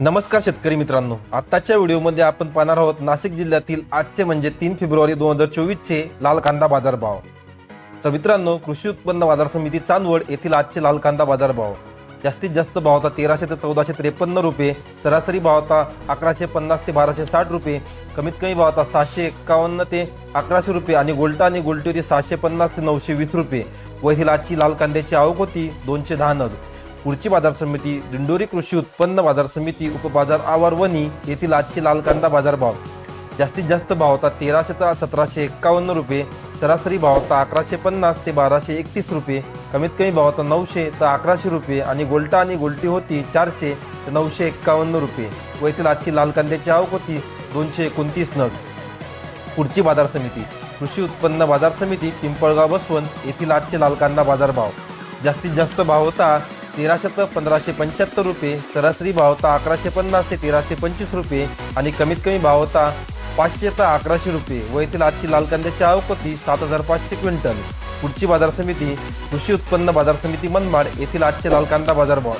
नमस्कार शेतकरी मित्रांनो. आताच्या व्हिडिओमध्ये आपण पाहणार आहोत नाशिक जिल्ह्यातील आजचे म्हणजे तीन फेब्रुवारी दोन हजार चोवीसचे लाल कांदा बाजार भाव तर मित्रांनो कृषी उत्पन्न बाजार समिती चांदवड येथील आजचे लाल कांदा बाजार भाव जास्तीत जास्त भाव होता तेराशे ते चौदाशे त्रेपन्न रुपये सरासरी भाव होता अकराशे पन्नास ते बाराशे साठ रुपये कमीत कमी भाव होता सहाशे एक्कावन्न ते अकराशे रुपये आणि गोल्टा आणि गोल्टी होती सहाशे पन्नास ते नऊशे वीस रुपये. व येथील आजची लाल कांद्याची आवक होती दोनशे दहा नग. पुढची बाजार समिती दिंडोरी कृषी उत्पन्न बाजार समिती उपबाजार आवारवणी येथील आजचे लाल कांदा बाजार भाव जास्तीत जास्त भाव होता तेराशे ते सतराशे एक्कावन्न रुपये सरासरी भाव होता अकराशे पन्नास ते बाराशे एकतीस रुपये कमीत कमी भाव होता नऊशे तर अकराशे रुपये आणि गोल्टा आणि गोल्टी होती चारशे ते नऊशे एक्कावन्न रुपये व येथील आजची लाल कांद्याची आवक होती दोनशे एकोणतीस नग. पुढची बाजार समिती कृषी उत्पन्न बाजार समिती पिंपळगाव बसवण येथील आजचे लाल कांदा बाजार भाव जास्तीत जास्त भाव होता तेराशे ते पंधराशे पंच्याहत्तर रुपये सरासरी भाव होता अकराशे पन्नास ते तेराशे पंचवीस रुपये आणि कमीत कमी भाव होता पाचशे ते अकराशे रुपये. व येथील आजची लाल कांद्याची आवक होती सात हजार पाचशे क्विंटल. पुढची बाजार समिती कृषी उत्पन्न बाजार समिती मनमाड येथील आजचे लाल कांदा बाजार भाव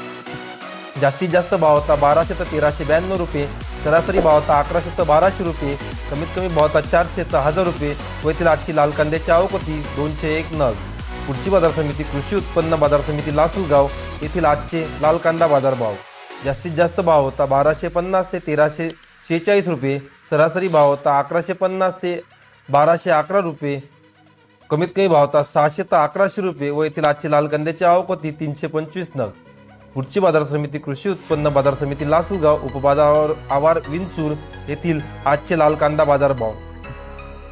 जास्तीत जास्त भाव होता बाराशे ते तेराशे ब्याण्णव रुपये सरासरी भाव होता अकराशे ते बाराशे रुपये कमीत कमी भाव होता चारशे ते हजार रुपये व येथील आजची लाल कांद्याची आवक होती दोनशे एक नग. पुढची बाजार समिती कृषी उत्पन्न बाजार समिती लासलगाव येथील आजचे लाल कांदा बाजार भाव. जास्तीत जास्त भाव होता बाराशे पन्नास ते तेराशे शेहेचाळीस रुपये. सरासरी भाव होता अकराशे पन्नास ते बाराशे अकरा रुपये. कमीत कमी भाव होता सहाशे ते अकराशे रुपये व येथील आजची लाल कांद्याची आवक होती तीनशे पंचवीस नग. पुढची बाजार समिती कृषी उत्पन्न बाजार समिती लासलगाव उपबाजार आवार विंचूर येथील आजचे लाल कांदा बाजार भाव.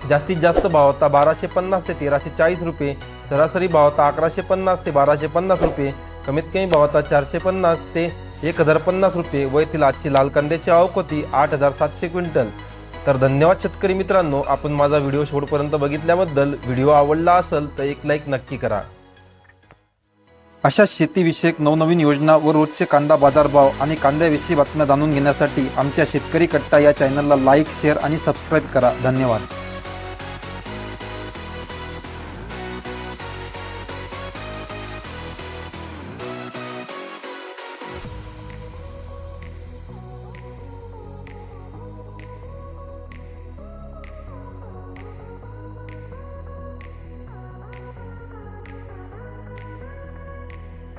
जास्तीत जास्त भाव होता बाराशे पन्नास ते तेराशे चाळीस रुपये. सरासरी भाव होता अकराशे पन्नास ते बाराशे पन्नास रुपये. कमीत कमी भाव चारशे पन्नास ते एक हजार पन्नास रुपये व येथील आजची लाल कांद्याची आवक होती आठ हजार सातशे क्विंटल. तर धन्यवाद शेतकरी मित्रांनो आपण माझा व्हिडिओ शेवटपर्यंत बघितल्याबद्दल व्हिडिओ आवडला असेल तर एक लाईक नक्की करा. अशा शेतीविषयक नवनवीन योजना व रोजचे कांदा बाजार भाव आणि कांद्याविषयी बातम्या जाणून घेण्यासाठी आमच्या शेतकरी कट्टा या चॅनलला लाईक शेअर आणि सबस्क्राईब करा. धन्यवाद.